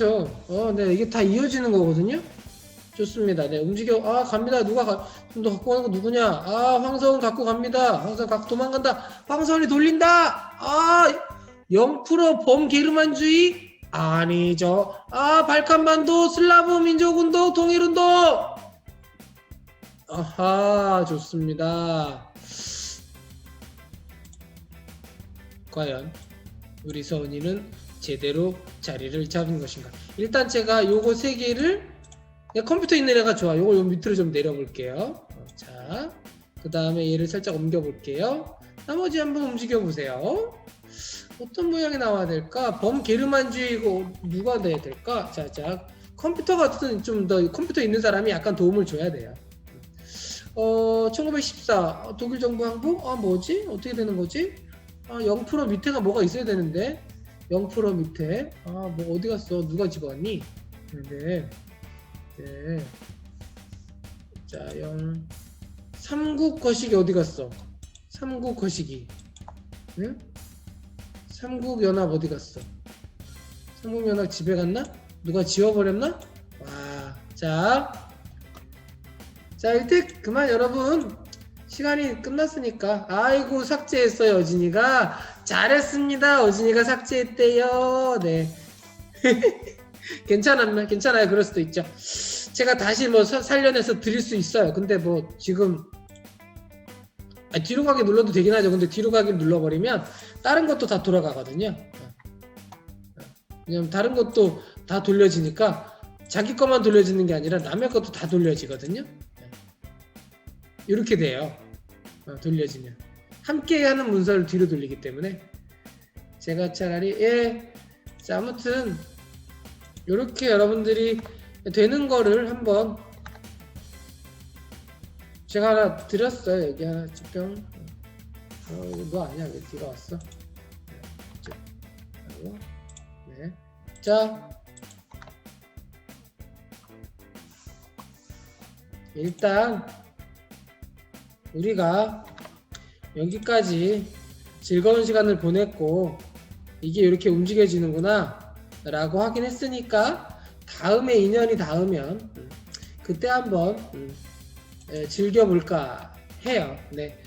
그쵸. 어, 네, 이게 다 이어지는 거거든요. 좋습니다. 네, 움직여. 아, 갑니다. 누가 가, 좀 더 갖고 가는 거 누구냐? 아, 황서원 갖고 갑니다. 황서원 갖고 도망간다. 황서원이 돌린다. 아, 0% 범게르만주의? 아니죠. 아, 발칸반도, 슬라브 민족운동, 통일운동. 아하, 좋습니다. 과연 우리 서은이는 제대로 자리를 잡은 것인가? 일단 제가 요거 세 개를 야, 컴퓨터 있는 애가 좋아. 요걸 요 밑으로 좀 내려볼게요. 어, 자, 그 다음에 얘를 살짝 옮겨볼게요. 나머지 한번 움직여보세요. 어떤 모양이 나와야 될까? 범 게르만주의 이거 누가 돼야 될까? 자, 자, 컴퓨터 같은 좀 더 컴퓨터 있는 사람이 약간 도움을 줘야 돼요. 어, 1914 독일 정부 항복? 아, 뭐지? 어떻게 되는 거지? 아, 0% 밑에가 뭐가 있어야 되는데 0% 밑에 아, 뭐 어디 갔어? 누가 집어왔니? 네. 네. 자, 0 삼국 거시기 어디 갔어? 삼국 거시기. 응? 삼국 연합 어디 갔어? 삼국 연합 집에 갔나? 누가 지워버렸나? 와, 자, 자 일단 그만 여러분 시간이 끝났으니까 아이고 삭제했어요 어진이가 잘했습니다. 어진이가 삭제했대요. 네. 괜찮았나? 괜찮아요. 그럴 수도 있죠. 제가 다시 뭐 사- 살려내서 드릴 수 있어요. 근데 뭐 지금 아, 뒤로 가기 눌러도 되긴 하죠. 근데 뒤로 가기 눌러버리면 다른 것도 다 돌아가거든요. 왜냐면 다른 것도 다 돌려지니까 자기 것만 돌려지는 게 아니라 남의 것도 다 돌려지거든요. 이렇게 돼요. 어, 돌려지면 함께 하는 문서를 뒤로 돌리기 때문에 제가 차라리 예. 자 아무튼 이렇게 여러분들이 되는 거를 한번 제가 하나 드렸어요. 여기 하나 집병. 어 이거 너 아니야? 왜 뒤가 왔어? 자, 하고, 네. 자 일단 우리가 여기까지 즐거운 시간을 보냈고 이게 이렇게 움직여지는구나 라고 하긴 했으니까 다음에 인연이 닿으면 음, 그때 한번 음, 예, 즐겨볼까 해요. 네